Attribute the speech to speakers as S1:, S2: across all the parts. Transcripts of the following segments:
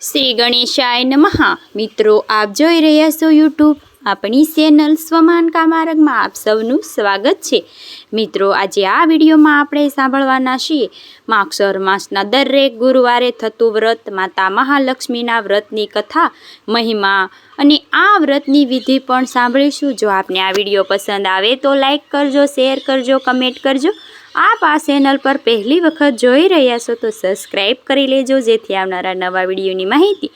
S1: શ્રી ગણેશાય નમઃ. મિત્રો, આપ જોઈ રહ્યા છો યુટ્યુબ આપણી ચેનલ સ્વમાન કામારગમાં આપ સૌનું સ્વાગત છે. મિત્રો, આજે આ વિડીયોમાં આપણે સાંભળવાના છીએ માક્ષર માસના દરેક ગુરુવારે થતું વ્રત, માતા મહાલક્ષ્મીના વ્રતની કથા, મહિમા અને આ વ્રતની વિધિ પણ સાંભળીશું. જો આપને આ વીડિયો પસંદ આવે તો લાઈક કરજો, શેર કરજો, કમેન્ટ કરજો. આપ આ ચેનલ પર પહેલી વખત જોઈ રહ્યા છો તો સબસ્ક્રાઈબ કરી લેજો, જેથી આવનારા નવા વિડીયોની માહિતી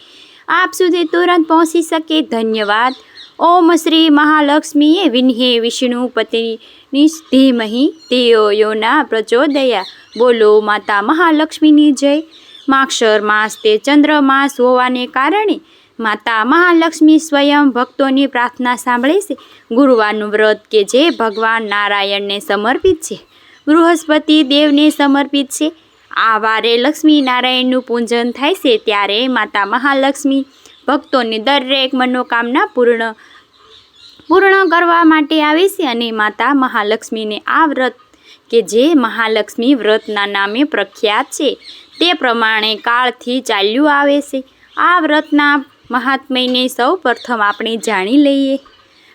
S1: આપ સુધી તુરંત પહોંચી શકે. ધન્યવાદ. ઓમ શ્રી મહાલક્ષ્મીએ વિન્હે વિષ્ણુપતિની ધીમહી તેઓ પ્રચોદયા. બોલો માતા મહાલક્ષ્મીની જય. માક્ષર માસ તે ચંદ્ર માસ હોવાને કારણે માતા મહાલક્ષ્મી સ્વયં ભક્તોની પ્રાર્થના સાંભળે છે. ગુરુવારનું વ્રત કે જે ભગવાન નારાયણને સમર્પિત છે. બૃહસ્પતિ દેવને સમર્પિત છે. આ વારે લક્ષ્મી નારાયણનું પૂજન થાય છે ત્યારે માતા મહાલક્ષ્મી ભક્તોની દરેક મનોકામના પૂર્ણ પૂર્ણ કરવા માટે આવે છે અને માતા મહાલક્ષ્મીને આ વ્રત, કે જે મહાલક્ષ્મી વ્રતના નામે પ્રખ્યાત છે, તે પ્રમાણે કાળથી ચાલ્યું આવે છે. આ વ્રતના મહાત્મ્યને સૌ પ્રથમ આપણે જાણી લઈએ.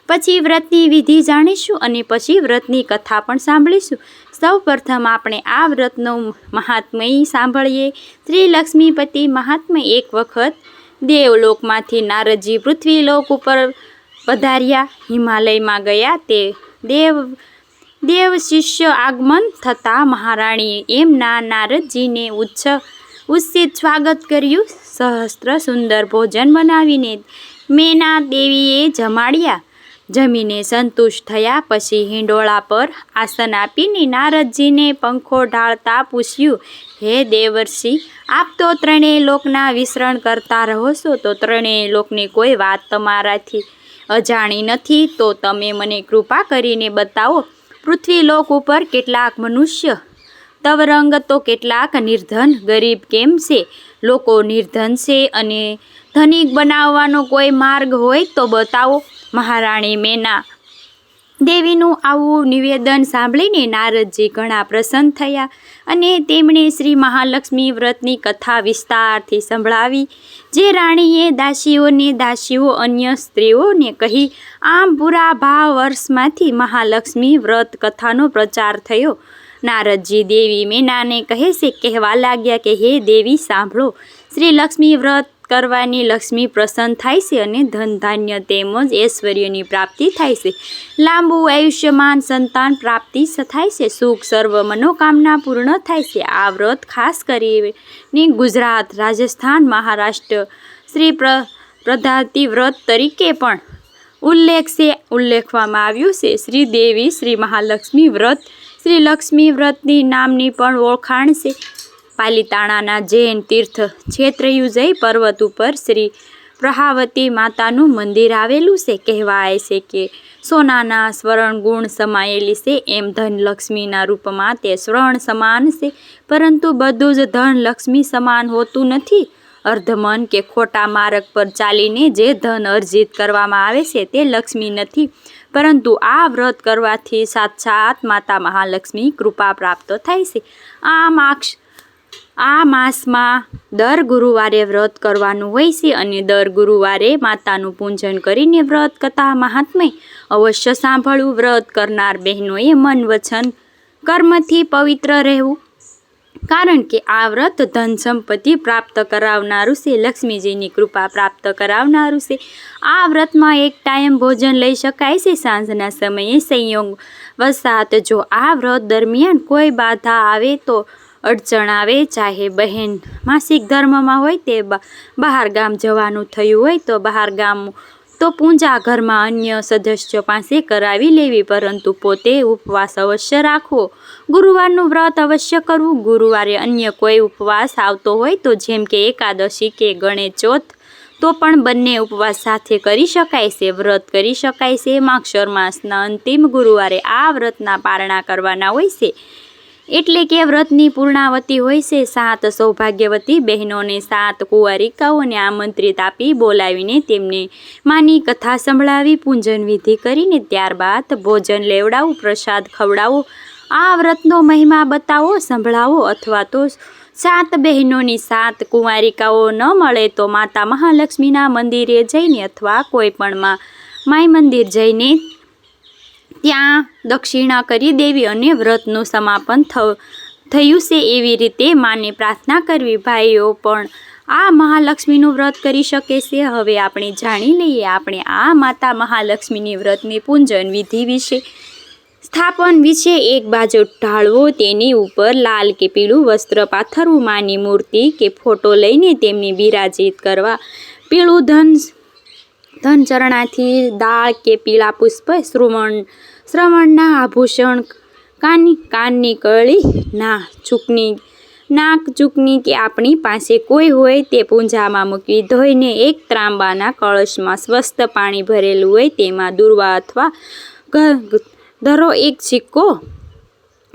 S1: પછી વ્રતની વિધિ જાણીશું અને પછી વ્રતની કથા પણ સાંભળીશું. સૌ પ્રથમ આપણે આ વ્રતનો મહાત્મય સાંભળીએ. શ્રી લક્ષ્મીપતિ મહાત્મય એક વખત દેવલોકમાંથી નારદજી પૃથ્વીલોક ઉપર પધાર્યા. હિમાલયમાં ગયા તે દેવ દેવ શિષ્ય આગમન થતાં મહારાણીએ એમના નારદજીને ઉચ્છ ઉત્સિત સ્વાગત કર્યું. સહસ્ત્ર સુંદર ભોજન બનાવીને મેના દેવીએ જમાડ્યા. જમીને સંતુષ્ટ થયા પછી હિંડોળા પર આસન આપીને નારદજીને પંખો ઢાળતા પૂછ્યું, હે દેવર્ષિ, આપ તો ત્રણેય લોકના વિસરણ કરતા રહો છો, તો ત્રણેય લોકની કોઈ વાત તમારાથી અજાણી નથી, તો તમે મને કૃપા કરીને બતાવો, પૃથ્વી લોક ઉપર કેટલાક મનુષ્ય? તવરંગ તો કેટલાક નિર્ધન, ગરીબ કેમ છે? લોકો નિર્ધન છે અને ધનિક બનાવવાનો કોઈ માર્ગ હોય તો બતાવો, મહારાણી મેના. દેવીનું આવું નિવેદન સાંભળીને નારદજી ઘણા પ્રસન્ન થયા અને તેમણે શ્રી મહાલક્ષ્મી વ્રતની કથા વિસ્તારથી સંભળાવી, જે રાણીએ દાસીઓને દાસીઓ અન્ય સ્ત્રીઓને કહી, આમ પૂરા ભાવ વર્ષમાંથી મહાલક્ષ્મી વ્રત કથાનો પ્રચાર થયો. નારદજી દેવી મેનાને કહે છે, કહેવા લાગ્યા કે, હે દેવી, સાંભળો, શ્રી લક્ષ્મી વ્રત કરવાની લક્ષ્મી પ્રસન્ન થાય છે અને ધન ધાન્ય તેમજ ઐશ્વર્યની પ્રાપ્તિ થાય છે. લાંબુ આયુષ્યમાન સંતાન પ્રાપ્તિ થાય છે. સુખ, સર્વ, મનોકામના પૂર્ણ થાય છે. આ વ્રત ખાસ કરીને ગુજરાત, રાજસ્થાન, મહારાષ્ટ્ર, શ્રી પ્ર, પ્રધાતિ વ્રત તરીકે પણ ઉલ્લેખ છે, ઉલ્લેખવામાં આવ્યું છે. શ્રી દેવી શ્રી મહાલક્ષ્મી વ્રત, શ્રી લક્ષ્મી વ્રતની નામની પણ ઓળખાણ છે. પાલિતાણાના જૈન તીર્થ છેત્રયુજય પર્વત ઉપર શ્રી પ્રહાવતી માતાનું મંદિર આવેલું છે. કહેવાય છે કે સોનાના સ્વર્ણ ગુણ સમાયેલી છે. એમ ધનલક્ષ્મીના રૂપમાં તે સ્વર્ણ સમાન છે. પરંતુ બધું જ ધન લક્ષ્મી સમાન હોતું નથી. અર્ધમન કે ખોટા માર્ગ પર ચાલીને જે ધન અર્જિત કરવામાં આવે છે તે લક્ષ્મી નથી. પરંતુ આ વ્રત કરવાથી સાક્ષાત માતા મહાલક્ષ્મી કૃપા પ્રાપ્ત થાય છે. આ માક્ષ આ માસમાં દર ગુરુવારે વ્રત કરવાનું હોય છે અને દર ગુરુવારે માતાનું પૂજન કરીને વ્રત કથા મહાત્મય. અવશ્ય સાંભળવું, વ્રત કરનાર બહેનોએ મન વચન કર્મથી પવિત્ર રહેવું. કારણ કે આ વ્રત ધન સંપત્તિ પ્રાપ્ત કરાવનારું છે, લક્ષ્મીજીની કૃપા પ્રાપ્ત કરાવનારું છે. આ વ્રતમાં એક ટાઈમ ભોજન લઈ શકાય છે, સાંજના સમયે સંયોગ વસાત. જો આ વ્રત દરમિયાન કોઈ બાધા આવે તો અડચણ આવે, ચાહે બહેન માસિક ધર્મમાં હોય તે બહાર ગામ જવાનું થયું હોય તો બહાર ગામ તો પૂજા ઘરમાં અન્ય સદસ્યો પાસે કરાવી લેવી, પરંતુ પોતે ઉપવાસ અવશ્ય રાખવો. ગુરુવારનું વ્રત અવશ્ય કરવું. ગુરુવારે અન્ય કોઈ ઉપવાસ આવતો હોય તો જેમ કે એકાદશી કે ગણેશ ચોથ, તો પણ બંને ઉપવાસ સાથે કરી શકાય છે. વ્રત કરી શકાય છે. માક્ષર માસના અંતિમ ગુરુવારે આ વ્રતના પારણા કરવાના હોય છે. એટલે કે વ્રતની પૂર્ણાવતી હોય છે સાત સૌભાગ્યવતી બહેનોને સાત કુંવારિકાઓને આમંત્રિત આપી બોલાવીને તેમને માની કથા સંભળાવી, પૂજન વિધિ કરીને ત્યારબાદ ભોજન લેવડાવો, પ્રસાદ ખવડાવો. આ વ્રતનો મહિમા બતાવો, સંભળાવો અથવા તો સાત બહેનોની સાત કુંવારિકાઓ ન મળે તો માતા મહાલક્ષ્મીના મંદિરે જઈને અથવા કોઈ પણ માય મંદિર જઈને ત્યાં દક્ષિણા કરી દેવી અને વ્રતનું સમાપન થયું છે એવી રીતે માને પ્રાર્થના કરવી. ભાઈઓ, પણ આ મહાલક્ષ્મીનું વ્રત કરી શકે છે? હવે આપણે જાણી લઈએ, આપણે આ માતા મહાલક્ષ્મીની વ્રતની પૂંજન વિધિ વિશે. સ્થાપન વિશે એક બાજુ ઢાળવો, તેની ઉપર લાલ કે પીળું વસ્ત્ર પાથરવું, માની મૂર્તિ કે ફોટો લઈને તેમને બિરાજિત કરવા. પીળું ધન ધન ચરણાથી દાળ કે પીળા પુષ્પ શ્રવણ શ્રવણના આભૂષણ કાનની કાનની કળી, ના ચૂકની, નાક ચૂકની કે આપણી પાસે કોઈ હોય તે પૂંજામાં મૂકવી, ધોઈને એક ત્રાંબાના કળશમાં સ્વસ્થ પાણી ભરેલું હોય તેમાં દુર્વા અથવા ધરો એક સિક્કો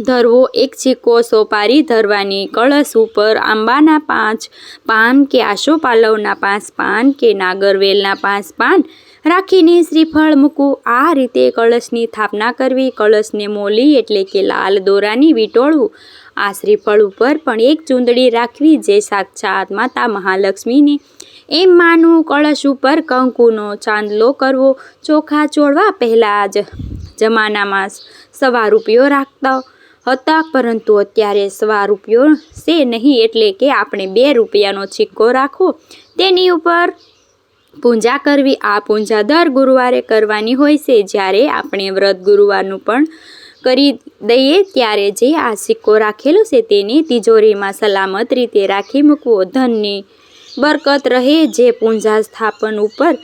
S1: ધરવો, એક ચીકો સોપારી ધરવાની, કળશ ઉપર આંબાના પાંચ, પાન કે આશોપાલવના પાંચ, પાન કે નાગરવેલના પાંચ, પાન રાખીને શ્રીફળ મૂકવું. આ રીતે કળશની સ્થાપના કરવી, કળશને મોલી એટલે કે લાલ દોરાની વીંટોળવું. આ શ્રીફળ ઉપર પણ એક ચૂંદડી રાખવી જે સાક્ષાત માતા મહાલક્ષ્મીની. એમ માનવું કળશ ઉપર કંકુનો ચાંદલો કરવો, ચોખા ચોળવા પહેલાં જ જમાનામાં સવા રૂપિયો રાખતા. હતા, પરંતુ અત્યારે સવા રૂપિયો છે નહીં એટલે કે આપણે બે રૂપિયાનો સિક્કો રાખવો તેની ઉપર પૂજા કરવી, આ પૂજા દર ગુરુવારે કરવાની હોય છે. જ્યારે આપણે વ્રત ગુરુવારનું પણ કરી દઈએ, ત્યારે જે આ સિક્કો રાખેલો છે તેને તિજોરીમાં સલામત રીતે રાખી મૂકવો. ધનની બરકત રહે, જે પૂંજા સ્થાપન ઉપર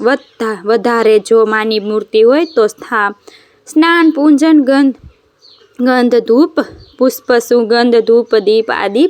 S1: વધતા વધારે જો માની મૂર્તિ હોય તો સ્થા સ્નાન, પૂંજન, ગંધ ગંધ ધૂપ પુષ્પ, સુગંધ, ધૂપ, દીપ આદિ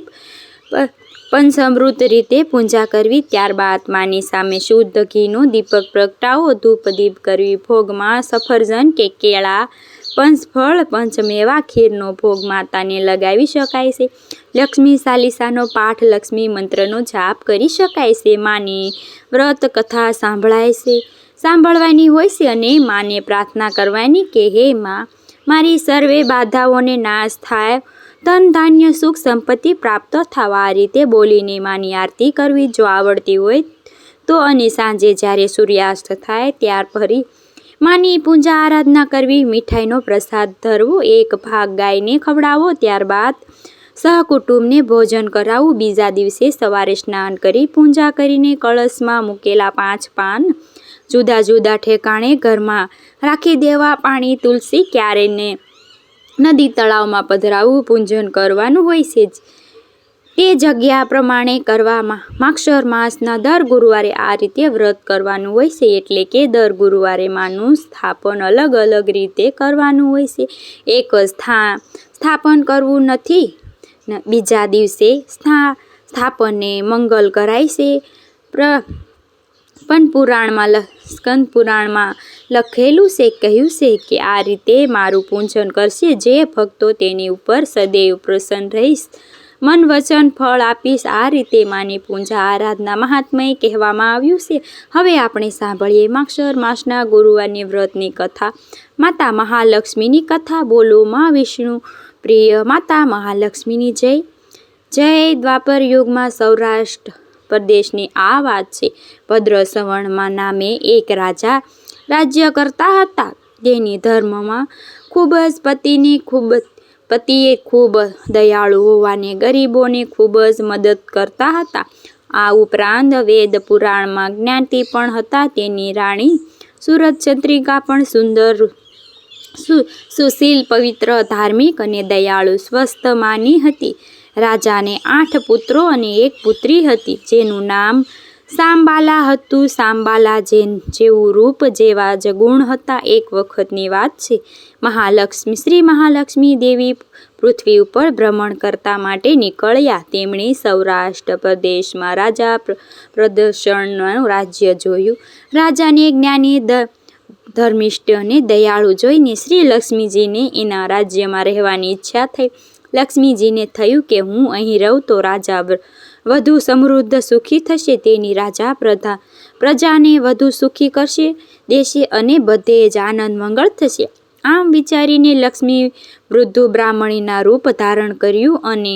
S1: પંચામૃત રીતે પૂજા કરવી. ત્યારબાદ માની સામે શુદ્ધ ઘીનો દીપક પ્રગટાવો. ધૂપ, દીપ કરવી ભોગમાં સફરજન કે કેળા, પંચફળ, પંચમેવા, ખીરનો ભોગ માતાને લગાવી શકાય છે. લક્ષ્મી સાલિસાનો પાઠ, લક્ષ્મી મંત્રનો જાપ કરી શકાય છે. માની વ્રત કથા સાંભળાય છે. સાંભળવાની હોય છે અને માને પ્રાર્થના કરવાની કે હે માં, મારી સર્વે બાધાઓને નાશ થાય. ધન, ધાન્ય, સુખ, સંપત્તિ પ્રાપ્ત થવા. આ રીતે બોલીને માની આરતી કરવી જો આવડતી હોય તો અને સાંજે જ્યારે સૂર્યાસ્ત થાય ત્યાર ફરી માની પૂજા આરાધના કરવી, મીઠાઈનો પ્રસાદ ધરવો, એક ભાગ ગાયને ખવડાવો, ત્યારબાદ સહકુટુંબને ભોજન કરાવવું બીજા દિવસે સવારે સ્નાન કરી, પૂજા કરીને કળશમાં મૂકેલા પાંચ પાન જુદા જુદા ઠેકાણે ઘરમાં રાખી દેવા પાણી, તુલસી ક્યારેને નદી તળાવમાં પધરાવવું પૂજન કરવાનું હોય છે જ. તે જગ્યા પ્રમાણે કરવામાં માક્ષર માસના દર ગુરુવારે આ રીતે વ્રત કરવાનું હોય છે, એટલે કે દર ગુરુવારે માનું સ્થાપન અલગ અલગ રીતે કરવાનું હોય છે. એક સ્થા, સ્થાપન કરવું નથી. બીજા દિવસે સ્થા, સ્થાપનને મંગલ કરાય છે. પ્ર પણ પુરાણમાં સ્કંદ પુરાણમાં લખેલું છે, કહ્યું છે કે આ રીતે મારું પૂજન કરશે. જે ભક્તો તેની ઉપર સદૈવ પ્રસન્ન રહીશ. મન વચન ફળ આપીશ. આ રીતે માની પૂજા આરાધના મહાત્મય કહેવામાં આવ્યું છે. હવે આપણે સાંભળીએ માક્ષર માસના ગુરુવારની વ્રતની કથા. માતા મહાલક્ષ્મીની કથા બોલો મા વિષ્ણુ. પ્રિય માતા મહાલક્ષ્મીની જય. જય દ્વાપર યુગમાં સૌરાષ્ટ્ર. પ્રદેશની આ વાત છે. ભદ્ર સવર્ણમાં નામે એક રાજા રાજ્ય કરતા હતા. તેની ધર્મમાં ખૂબ જ પતિની ખૂબ પતિએ ખૂબ દયાળુ હોવાને ગરીબોને ખૂબ જ મદદ કરતા હતા. આ ઉપરાંત વેદ પુરાણમાં જ્ઞાતિ પણ હતા. તેની રાણી સુરત ચંદ્રિકા પણ સુંદર સુશીલ, પવિત્ર, ધાર્મિક અને દયાળુ સ્વસ્થ માની હતી. રાજાને આઠ પુત્રો અને એક પુત્રી હતી, જેનું નામ સાંબાલા હતું. સાંબાલા જે જેવું રૂપ જેવા જ ગુણ હતા. એક વખતની વાત છે, મહાલક્ષ્મી, શ્રી મહાલક્ષ્મી દેવી પૃથ્વી ઉપર ભ્રમણ કરતા માટે નીકળ્યા. તેમણે સૌરાષ્ટ્ર પ્રદેશમાં રાજા પ્ર- પ્રદર્શનનું રાજ્ય જોયું. રાજાને જ્ઞાની દ, ધર્મિષ્ઠ અને દયાળુ જોઈને શ્રી લક્ષ્મીજીને એના રાજ્યમાં રહેવાની ઈચ્છા થઈ. લક્ષ્મીજીને થયું કે હું અહીં રહું તો રાજા વધુ સમૃદ્ધ સુખી થશે તેની રાજા પ્રધા. પ્રજાને વધુ સુખી કરશે, દેશે અને બધે જ આનંદ મંગળ થશે. આમ વિચારીને લક્ષ્મી વૃદ્ધુ બ્રાહ્મણીના રૂપ ધારણ કર્યું અને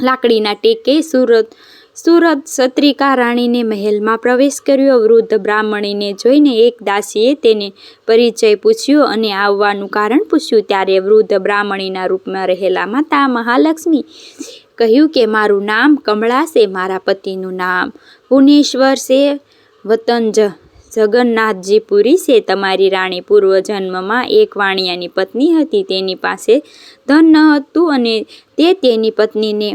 S1: લાકડીના ટેકે સુરત સુરત સત્રિકા રાણીને મહેલમાં પ્રવેશ કર્યો. વૃદ્ધ બ્રાહ્મણીને જોઈને એક દાસીએ તેને પરિચય પૂછ્યો અને આવવાનું કારણ પૂછ્યું. ત્યારે વૃદ્ધ બ્રાહ્મણીના રૂપમાં રહેલા માતા મહાલક્ષ્મી કહ્યું કે, મારું નામ કમળા છે, મારા પતિનું નામ પુનેશ્વર છે, વતન જ જગન્નાથજી પુરી છે. તમારી રાણી પૂર્વજન્મમાં એક વાણિયાની પત્ની હતી. તેની પાસે ધન ન હતું અને તે તેની પત્નીને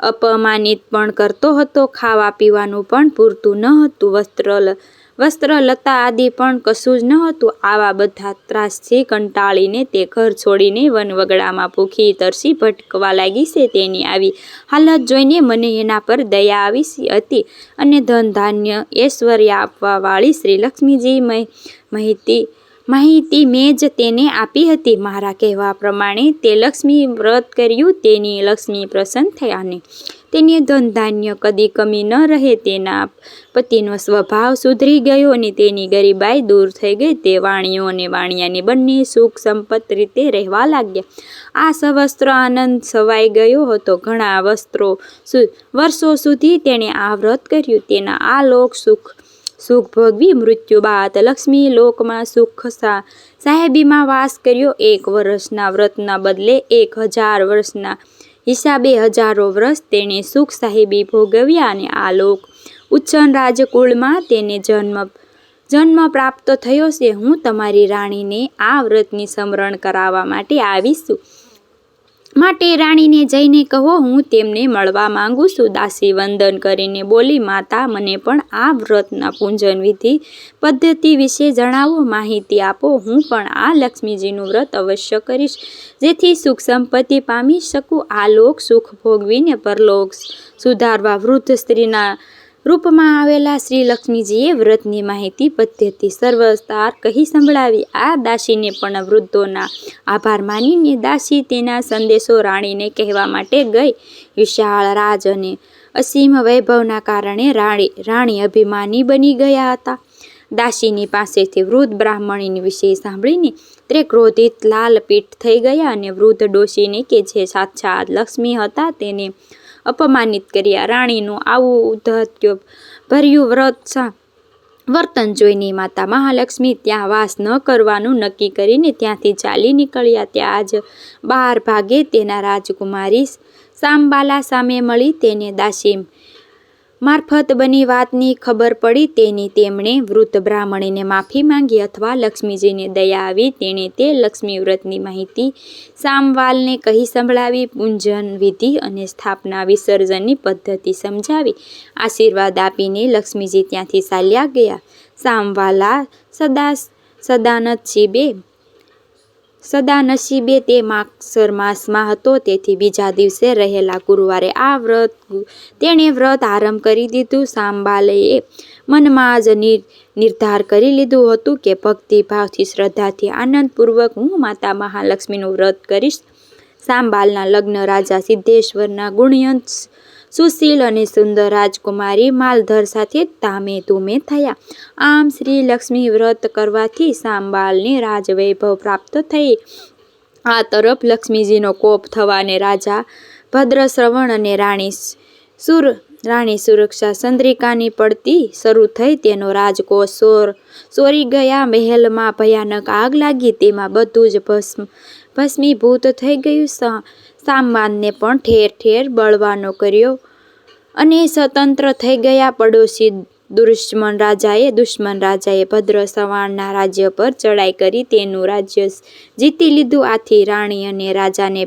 S1: અપમાનિત પણ કરતો હતો. ખાવા પીવાનું પણ પૂરતું ન હતું. વસ્ત્ર વસ્ત્રલતા વસ્ત્ર લતા આદિ પણ કશું જ ન હતું. આવા બધા ત્રાસથી કંટાળીને તે ઘર છોડીને વનવગડામાં ભૂખી તરસી ભટકવા લાગી છે તેની આવી હાલત જોઈને મને એના પર દયા આવી હતી અને ધન ધાન્ય ઐશ્વર્ય આપવાવાળી શ્રી લક્ષ્મીજી માહિતી માહિતી મેં જ તેને આપી હતી. મારા કહેવા પ્રમાણે તે લક્ષ્મી વ્રત કર્યું, તેની લક્ષ્મી પ્રસન્ન થયાને તેની ધન ધાન્ય કદી કમી ન રહે. તેના પતિનો સ્વભાવ સુધરી ગયો અને તેની ગરીબાઈ દૂર થઈ ગઈ. તે વાણીઓ અને વાણિયાની બંને સુખ સંપત રીતે રહેવા લાગ્યા. આ સવસ્ત્ર આનંદ સવાઈ ગયો હતો. ઘણા વસ્ત્રો વર્ષો સુધી તેણે આ વ્રત કર્યું. તેના આ લોક સુખ સુખ ભોગવી મૃત્યુ બાદ લક્ષ્મી લોકમાં સુખ સા સાહેબીમાં વાસ કર્યો એક વર્ષના વ્રતના બદલે એક હજાર વર્ષના હિસાબે હજારો વર્ષ તેણે સુખ સાહેબી ભોગવ્યા અને આ લોક ઉચ્ચન રાજકુળમાં તેને જન્મ જન્મ પ્રાપ્ત થયો છે. હું તમારી રાણીને આ વ્રતની સ્મરણ કરાવવા માટે આવીશ. માટે રાણીને જઈને કહો, હું તેમને મળવા માંગુ છું. દાસી વંદન કરીને બોલી, માતા, મને પણ આ વ્રતના પૂજન વિધિ પદ્ધતિ વિશે જણાવો, માહિતી આપો. હું પણ આ લક્ષ્મીજીનું વ્રત અવશ્ય કરીશ, જેથી સુખ સંપત્તિ પામી શકું. આ લોક સુખ ભોગવીને પરલોક સુધારવા વૃદ્ધ સ્ત્રીના રૂપમાં આવેલા શ્રી લક્ષ્મીજીએ વ્રતની માહિતી પદ્ધતિ સર્વસ્તાર કહી સંભળાવી. આ દાસીને પણ વૃદ્ધોના આભાર માનીને દાસી તેના સંદેશો રાણીને કહેવા માટે ગઈ. વિશાળ રાજ અને અસીમ વૈભવના કારણે રાણી રાણી અભિમાની બની ગયા હતા. દાસીની પાસેથી વૃદ્ધ બ્રાહ્મણીની વિશે સાંભળીને તે ક્રોધિત લાલ પીઠ થઈ ગયા અને વૃદ્ધ ડોશીને કે જે સાક્ષાત લક્ષ્મી હતા તેને અપમાનિત કર્યા. રાણીનું આવું ઉદ્ધત્ય ભર્યું વ્રત સા, વર્તન જોઈને માતા મહાલક્ષ્મી ત્યાં વાસ ન કરવાનું નક્કી કરીને ત્યાંથી ચાલી નીકળ્યા. ત્યાં જ બહાર ભાગે તેના રાજકુમારી સામબાલા સામે મળી તેને દાસી મારફત બની વાતની ખબર પડી તેની તેમણે વૃદ્ધ બ્રાહ્મણીને માફી માંગી અથવા લક્ષ્મીજીને દયા આવી તેણે તે લક્ષ્મી વ્રતની માહિતી સામવાલને કહી સંભળાવી, પૂંજન વિધિ અને સ્થાપના વિસર્જનની પદ્ધતિ સમજાવી, આશીર્વાદ આપીને લક્ષ્મીજી ત્યાંથી ચાલ્યા ગયા. સામવાલા સદા સદાનંદ સદા નસીબે તે માગસર માસમાં હતો. તેથી બીજા દિવસે રહેલા ગુરુવારે આ વ્રત તેણે વ્રત આરંભ કરી દીધું. સાંબાલેએ મનમાં જ નિર, નિર્ધાર કરી લીધું હતું કે ભક્તિભાવથી, શ્રદ્ધાથી, આનંદપૂર્વક હું માતા મહાલક્ષ્મીનું વ્રત કરીશ. સાંબાલના લગ્ન રાજા સિદ્ધેશ્વરના ગુણ્યંત સુશીલ અને સુંદર રાજકુમારી માલધર સાથે તામે તુમે થયા. આમ શ્રી લક્ષ્મી વ્રત કરવાથી સાંબાલને રાજવૈભવ પ્રાપ્ત થઈ. આ તરફ લક્ષ્મીજીનો કોપ થવાને રાજા ભદ્રશ્રવણ અને રાણી સુર, રાણી સુરક્ષા ચંદ્રિકાની પડતી શરૂ થઈ તેનો રાજકોષ સોર સોરી ગયા મહેલમાં ભયાનક આગ લાગી. તેમાં બધું જ ભસ્મ, ભસ્મીભૂત થઈ ગયું સામાનને પણ ઠેર ઠેર બળવાનો કર્યો અને સ્વતંત્ર થઈ ગયા પડોશી દુશ્મન રાજાએ. દુશ્મન રાજાએ ભદ્ર સવાણના રાજ્ય પર ચડાઈ કરી તેનું રાજ્ય જીતી લીધું. આથી રાણી અને રાજાને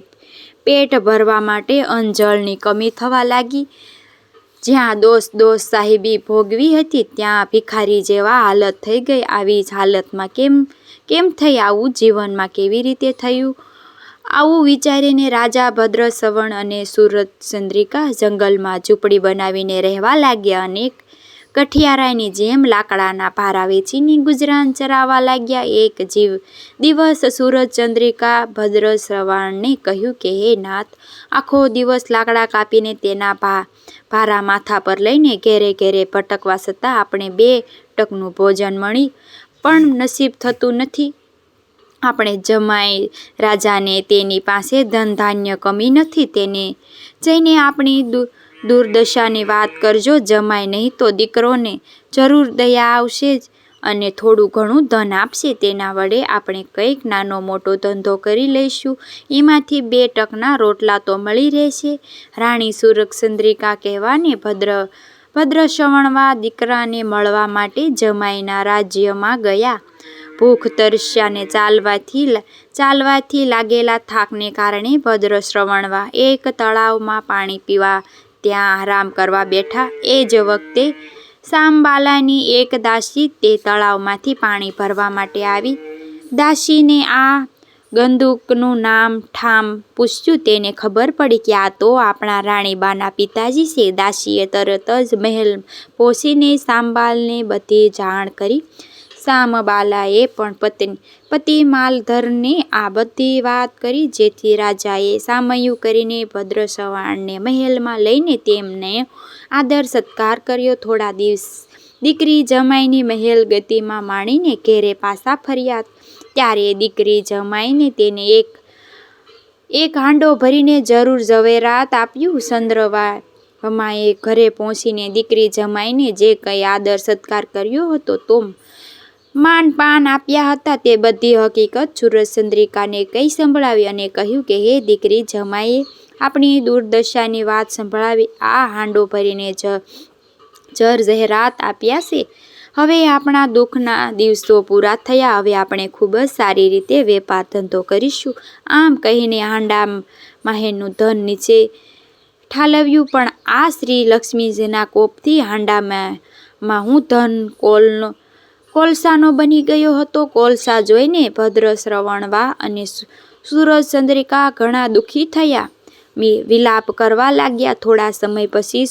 S1: પેટ ભરવા માટે અંજળની કમી થવા લાગી. જ્યાં દોષ દોષ સાહેબી ભોગવી હતી, ત્યાં ભિખારી જેવા હાલત થઈ ગઈ. આવી જ હાલતમાં કેમ કેમ થઈ આવું? જીવનમાં કેવી રીતે થયું? આવું વિચારીને રાજા ભદ્ર સવણ અને સુરત ચંદ્રિકા જંગલમાં ઝૂંપડી બનાવીને રહેવા લાગ્યા અને કઠિયારાની જેમ લાકડાના ભારા વેચીને ગુજરાન ચરાવવા લાગ્યા. એક જીવ દિવસ સુરત ચંદ્રિકા ભદ્ર શ્રવણને કહ્યું કે, હે નાથ, આખો દિવસ લાકડા કાપીને તેના ભા, ભારા માથા પર લઈને ઘેરે ઘેરે ભટકવા છતાં આપણે બે ટકનું ભોજન મળી પણ નસીબ થતું નથી. આપણે જમાઈ રાજાને તેની પાસે ધન ધાન્ય કમી નથી. તેને જઈને આપણી દુર્દશાની વાત કરજો જમાય નહીં તો દીકરોને જરૂર દયા આવશે જ અને થોડું ઘણું ધન આપશે. તેના વડે આપણે કંઈક નાનો મોટો ધંધો કરી લઈશું. એમાંથી બે ટકના રોટલા તો મળી રહેશે. રાણી સુરક્ષંદ્રિકા કહેવાને ભદ્ર ભદ્ર શ્રવણવા દીકરાને મળવા માટે જમાઈના રાજ્યમાં ગયા. ભૂખ તરસ્યાને ચાલવાથી ચાલવાથી લાગેલા થાકને કારણે ભદ્ર શ્રવણવા, એક તળાવમાં પાણી પીવા, ત્યાં આરામ કરવા બેઠા. એ જ વખતે સામબાલાની એક દાસી તે તળાવમાંથી પાણી ભરવા માટે આવી. દાસીને આ ગંદુકનું નામ ઠામ પૂછ્યું, તેને ખબર પડી કે આ તો આપણા રાણીબાના પિતાજી છે. દાસીએ તરત જ મહેલ પોષીને સાંબાલને બધી જાણ કરી. સામબાલાએ પણ પત્ની, પતિ માલધરને આ બધી વાત કરી જેથી રાજાએ સામયું કરીને ભદ્ર સવાણને મહેલમાં લઈને તેમને આદર સત્કાર કર્યો. થોડા દિવસ દીકરી જમાઈની મહેલ ગતિમાં માણીને ઘેરે પાછા ફર્યા. ત્યારે દીકરી જમાઈને તેને એક એક હાંડો ભરીને જરૂર ઝવેરાત આપ્યું. ચંદ્રવા હમાએ ઘરે પહોંચીને દીકરી જમાઈને જે કંઈ આદર સત્કાર કર્યો હતો, તો માન પાન આપ્યા હતા તે બધી હકીકત સુરજચંદ્રિકાને કહી સંભળાવી અને કહ્યું કે, હે દીકરી, જમાઈએ આપણી દુર્દશાની વાત સંભળાવી. આ હાંડો ભરીને જ જર જહેરાત આપ્યા છે. હવે આપણા દુઃખના દિવસો પૂરા થયા. હવે આપણે ખૂબ જ સારી રીતે વેપાર ધંધો કરીશું. આમ કહીને હાંડા માહેરનું ધન નીચે ઠાલવ્યું. પણ આ શ્રી લક્ષ્મીજીના કોપથી હાંડામાં હું ધન કોલનો કોલસાનો બની ગયો હતો. કોલસા જોઈને ભદ્ર શ્રવણવા અને સૂરજચંદ્રિકા ઘણા દુઃખી થયા. વિલાપ કરવા લાગ્યા. થોડા સમય પછી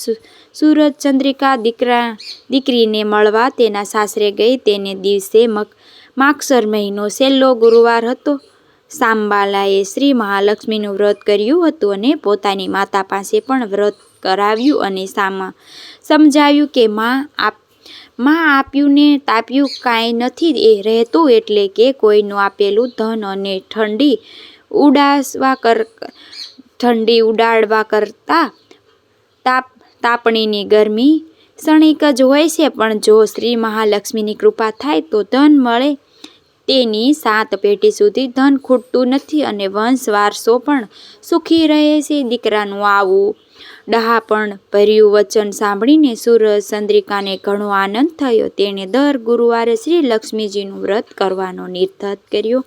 S1: સૂરજચંદ્રિકા દીકરા, દીકરીને મળવા તેના સાસરે ગઈ. તેને દિવસે માગસર મહિનો છેલ્લો ગુરુવાર હતો. સાંબાલાએ શ્રી મહાલક્ષ્મીનું વ્રત કર્યું હતું અને પોતાની માતા પાસે પણ વ્રત કરાવ્યું અને સામા, સમજાવ્યું કે માં આપ માં આપ્યું ને તાપ્યું કાંઈ નથી એ રહેતું એટલે કે કોઈનું આપેલું ધન અને ઠંડી ઉડાસવા કર, ઠંડી ઉડાડવા કરતાં તાપ, તાપણીની ગરમી ક્ષણિક જ હોય છે, પણ જો શ્રી મહાલક્ષ્મીની કૃપા થાય તો ધન મળે. તેની સાત પેઢી સુધી ધન ખૂટતું નથી અને વંશ વારસો પણ સુખી રહે છે. દીકરાનું આવું ડહાપણ ભર્યું વચન સાંભળીને સૂરજ ચંદ્રિકાને ઘણો આનંદ થયો. તેણે દર ગુરુવારે શ્રી લક્ષ્મીજીનું વ્રત કરવાનો નિર્ધાર કર્યો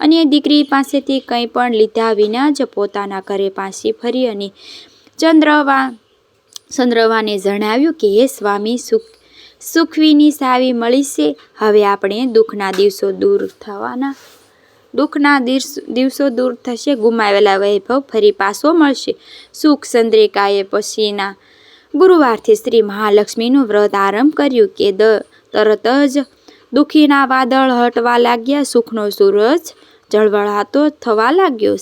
S1: અને દીકરી પાસેથી કંઈ પણ લીધા વિના જ પોતાના ઘરે પાછી ફરી અને ચંદ્રવા, ચંદ્રવાને જણાવ્યું કે, હે સ્વામી, સુખ, સુખવીની સાવી મળી છે હવે આપણે દુઃખના દિવસો દૂર થવાના દુઃખના દિવસો દૂર થશે, ગુમાવેલા વૈભવ ફરી પાછો મળશે. સુખ ચંદ્રિકાએ પછીના ગુરુવારથી શ્રી મહાલક્ષ્મીનું વ્રત આરંભ કર્યું કે દ તરત જ દુઃખીના વાદળ હટવા લાગ્યા. સુખનો સૂરજ જળવળાતો થવા લાગ્યો.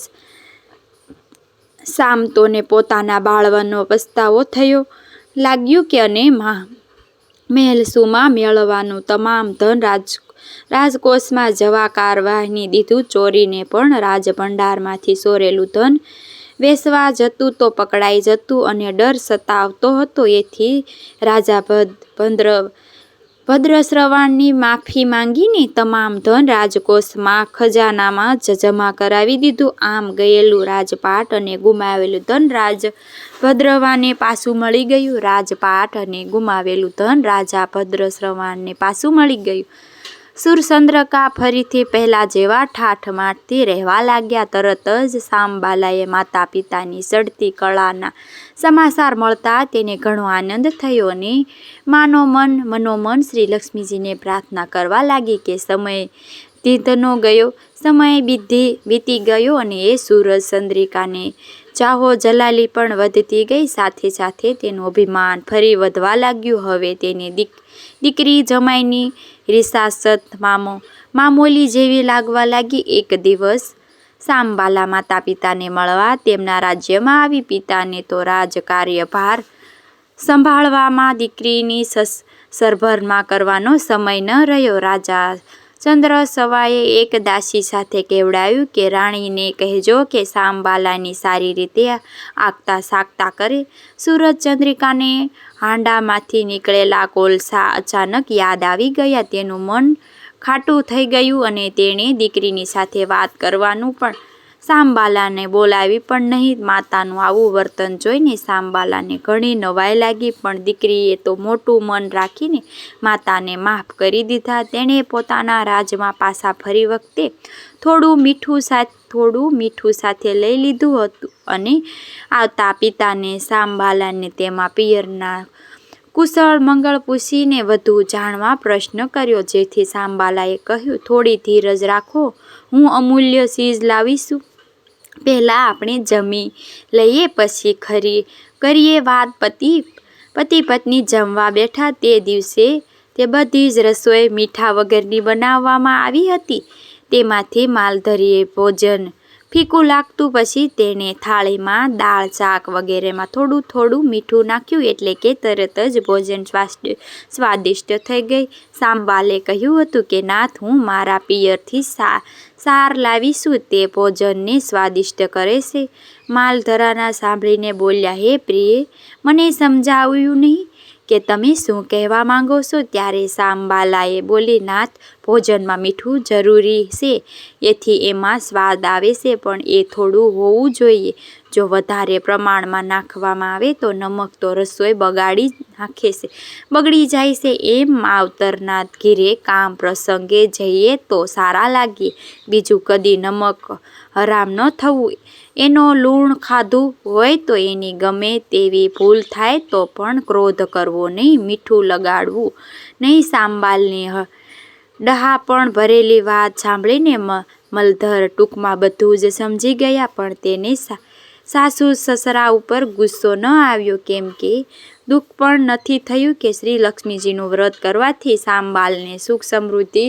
S1: સામતોને પોતાના બાળવાનો પસ્તાવો થયો લાગ્યું કે અને મહેલસુમાં મેળવવાનું તમામ ધન રાજ રાજકોષમાં જવા કારવાહની દીધું ચોરીને પણ રાજભંડારમાંથી સોરેલું ધન વેસવા જતું તો પકડાઈ જતું અને ડર સતાવતો હતો. એથી રાજા ભદ્ર, ભદ્રશ્રવાણની માફી માંગીને તમામ ધન રાજકોષમાં ખજાનામાં જ જમા કરાવી દીધું. આમ ગયેલું રાજપાટ અને ગુમાવેલું ધન રાજ ભદ્રવાને પાછું મળી ગયું. રાજપાટ અને ગુમાવેલું ધન રાજા ભદ્રશ્રવાણને પાછું મળી ગયું. સુરચંદ્રકા ફરીથી પહેલાં જેવા ઠાઠ ઠાઠમાઠથી રહેવા લાગ્યા. તરત જ સામબાલાએ માતા પિતાની સડતી કળાના સમાચાર મળતા તેને ઘણો આનંદ થયો અને માનો મન મનોમન શ્રી લક્ષ્મીજીને પ્રાર્થના કરવા લાગી કે સમય તીધનો ગયો, સમય બીધી, વીતી ગયો અને એ સૂરજ ચંદ્રિકાને ચાહો જલાલી પણ વધતી ગઈ, સાથે સાથે તેનું અભિમાન ફરી વધવા લાગ્યું. હવે તેને દીક, દીકરી જમાઈની રિસાસત મામો, મામૂલી જેવી લાગવા લાગી. એક દિવસ સાંબાલા માતા પિતાને મળવા તેમના રાજ્યમાં આવી. પિતાને તો રાજકાર્યભાર સંભાળવામાં દીકરીની સરભરમાં કરવાનો સમય ન રહ્યો. રાજા ચંદ્ર સવાએ એક દાસી સાથે કેવડાવ્યું કે રાણીને કહેજો કે સાંબાલાની સારી રીતે આગતા સાગતા કરે. સૂરજ ચંદ્રિકાને હાંડામાંથી નીકળેલા કોલસા અચાનક યાદ આવી ગયા. તેનું મન ખાટું થઈ ગયું અને તેણે દીકરીની સાથે વાત કરવાનું પણ સાંબાલાને બોલાવી પણ નહીં. માતાનું આવું વર્તન જોઈને સાંબાલાને ઘણી નવાઈ લાગી, પણ દીકરીએ તો મોટું મન રાખીને માતાને માફ કરી દીધા. તેણે પોતાના રાજમાં પાછા ફરી વખતે થોડું મીઠું સાથે થોડું મીઠું સાથે લઈ લીધું હતું અને આવતા પિતાને સાંબાલાને તેમાં પિયરના કુશળ મંગળ પૂછીને વધુ જાણવા પ્રશ્ન કર્યો, જેથી સાંબાલાએ કહ્યું, થોડી ધીરજ રાખો. હું અમૂલ્ય ચીજ લાવીશું. પહેલાં આપણે જમી લઈએ, પછી ખરી, કરીએ વાત. પતિ પતિ પત્ની જમવા બેઠા તે દિવસે તે બધી જ રસોઈ મીઠા વગરની બનાવવામાં આવી હતી. તેમાંથી માલધરીએ ભોજન ફીકું લાગતું પછી તેણે થાળીમાં દાળ, શાક વગેરેમાં થોડું થોડું મીઠું નાખ્યું એટલે કે તરત જ ભોજન સ્વાદિષ્ટ થઈ ગઈ. સાંબાલે કહ્યું હતું કે, નાથ, હું મારા પિયરથી સા, સાર લાવીશું. તે ભોજનને સ્વાદિષ્ટ કરે છે. માલધરાના સાંભળીને બોલ્યા, હે પ્રિય, મને સમજાવ્યું નહીં. કે તમે શું કહેવા માંગો છો? ત્યારે સાંબાલાએ બોલી, નાથ, ભોજનમાં મીઠું જરૂરી છે. એથી એમાં સ્વાદ આવે છે, પણ એ થોડું હોવું જોઈએ. જો વધારે પ્રમાણમાં નાખવામાં આવે, તો નમક તો રસોઈ બગાડી નાખે છે. બગડી જાય છે એમ માવતરના ઘીરે કામ પ્રસંગે જઈએ તો સારા લાગીએ બીજું કદી નમક હરામ ન થવું. એનો લૂણ ખાધું હોય તો એની ગમે તેવી ભૂલ થાય તો પણ ક્રોધ કરવો નહીં, મીઠું લગાડવું નહીં, સાંબાલની ડહાપણ ભરેલી વાત સાંભળીને મલધર ટૂંકમાં બધું જ સમજી ગયા, પણ તેને સાસુ સસરા ઉપર ગુસ્સો ન આવ્યો, કેમ કે દુઃખ પણ નથી થયું કે શ્રી લક્ષ્મીજીનું વ્રત કરવાથી સાંબાલને સુખ સમૃદ્ધિ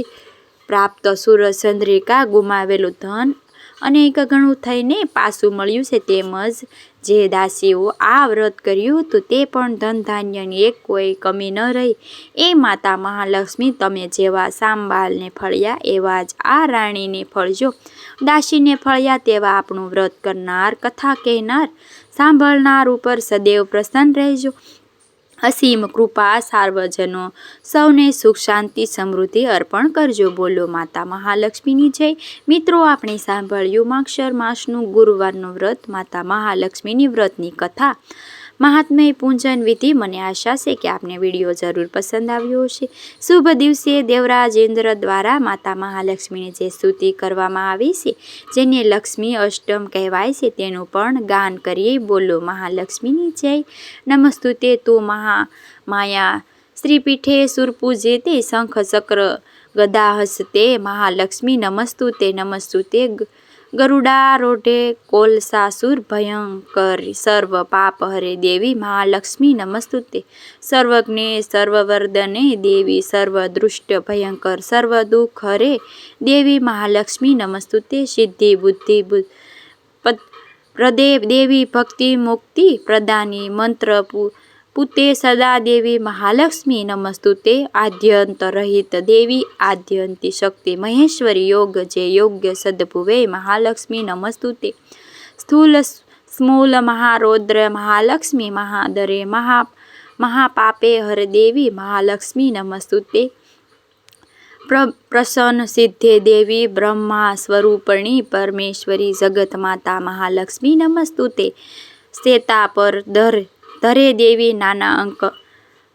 S1: પ્રાપ્ત સુરજ ચંદ્રિકા ગુમાવેલું ધન અનેક ગણું થઈને પાછું મળ્યું છે તેમજ જે દાસીઓ આ વ્રત કર્યું હતું તે પણ ધન ધાન્યની એક કોઈ કમી ન રહી. એ માતા મહાલક્ષ્મી તમે જેવા સાંબાલને ફળ્યા એવા જ આ રાણીને ફળજો. દાસીને ફળ્યા તેવા આપણું વ્રત કરનાર, કથા કહેનાર, સાંભળનાર ઉપર સદૈવ પ્રસન્ન રહેજો. અસીમ કૃપા, સાર્વજનો, સૌને સુખ, શાંતિ, સમૃદ્ધિ અર્પણ કરજો. બોલો માતા મહાલક્ષ્મીની જય. મિત્રો, આપણે સાંભળ્યું માક્ષર માસનું ગુરુવારનું વ્રત. માતા મહાલક્ષ્મીની વ્રતની કથા. મહાત્મય પૂજન વિધિ. મને આશા છે કે આપને વીડિયો જરૂર પસંદ આવ્યો હશે. શુભ દિવસે દેવરાજેન્દ્ર દ્વારા માતા મહાલક્ષ્મીની જે સ્તુતિ કરવામાં આવી છે, જેને લક્ષ્મી અષ્ટમ કહેવાય છે, તેનું પણ ગાન કરીએ. બોલો મહાલક્ષ્મીની જય. નમસ્તુતે તું મહા માયા શ્રીપીઠે સુરપૂજે તે શંખ ચક્ર ગદા હસ્તે. મહાલક્ષ્મી નમસ્તુતે. નમસ્તુતે ગરુડારોઢે કોલસાસુર ભયંકર. સર્વ પાપ હરે દેવી મહાલક્ષ્મી નમસ્તુતે. સર્વજ્ઞે સર્વવર્ધને દેવી, સર્વદૃષ્ટ ભયંકર સર્વ દુઃખ હરે દેવી મહાલક્ષ્મી નમસ્તુતે. સિદ્ધિ, બુદ્ધિ પ્રદેવ દેવી ભક્તિ મુક્તિ પ્રદાની મંત્ર પુતે સદા દેવી મહાલક્ષ્મી નમસ્તુતે આદ્યંત રહિત દેવી આદ્યંતિ શક્તિ મહેશ્વરી યોગ જે યોગ્ય સદભુવે મહાલક્ષ્મી નમસ્તુતે સ્થૂલ સ્મૂલ મહારૌદ્ર મહાલક્ષ્મી મહાદરે મહા મહાપાપે હર દેવી મહાલક્ષ્મી નમસ્તુતે પ્રસન્ન સિદ્ધે દેવી બ્રહ્મા સ્વરૂપણી પરમેશ્વરી જગત માતા મહાલક્ષ્મી નમસ્તુતે શ્વેતા પર દર ધરે દેવી નાના અંક.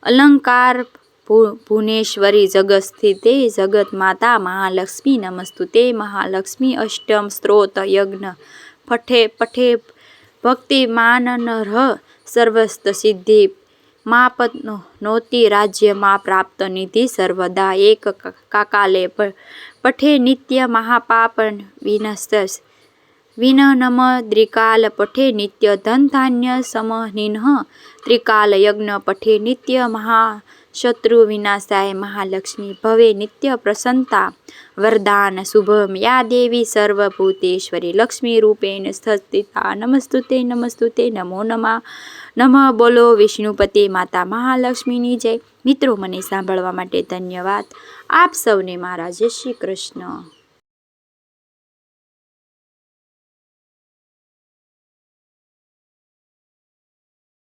S1: અલંકાર ભુવનેશ્વરી જગત સ્થિતે જગત માતા મહાલક્ષ્મી નમસ્તુ. તે મહાલક્ષ્મી અષ્ટમ સ્ત્રોત યજ્ઞ. પઠે પઠે ભક્તિમાન નર સર્વસ્ત સિદ્ધિ. માપત નોતી રાજ્યમાં પ્રાપ્ત નિધિ સર્વદા. એક કાકાલે પઠે નિત્ય મહાપાપ વિનસ્ત વિનનમ દ્રિકાલ પઠે નિત્ય ધન ધાન્ય સમહિન ત્રિકાલ યજ્ઞ પઠે નિત્ય મહા શત્રુ વિનાશાય મહાલક્ષ્મી ભવે નિત્ય પ્રસન્નતા વરદાન શુભમ યા દેવી સર્વભૂતેશ્વરી લક્ષ્મી રૂપેણ સ્થિતા નમસ્તુતે નમસ્તુતે નમો નમા નમઃ બોલો વિષ્ણુપતિ માતા મહાલક્ષ્મીની જય મિત્રો મને સાંભળવા માટે ધન્યવાદ. આપ સૌને મારા જય શ્રી કૃષ્ણ.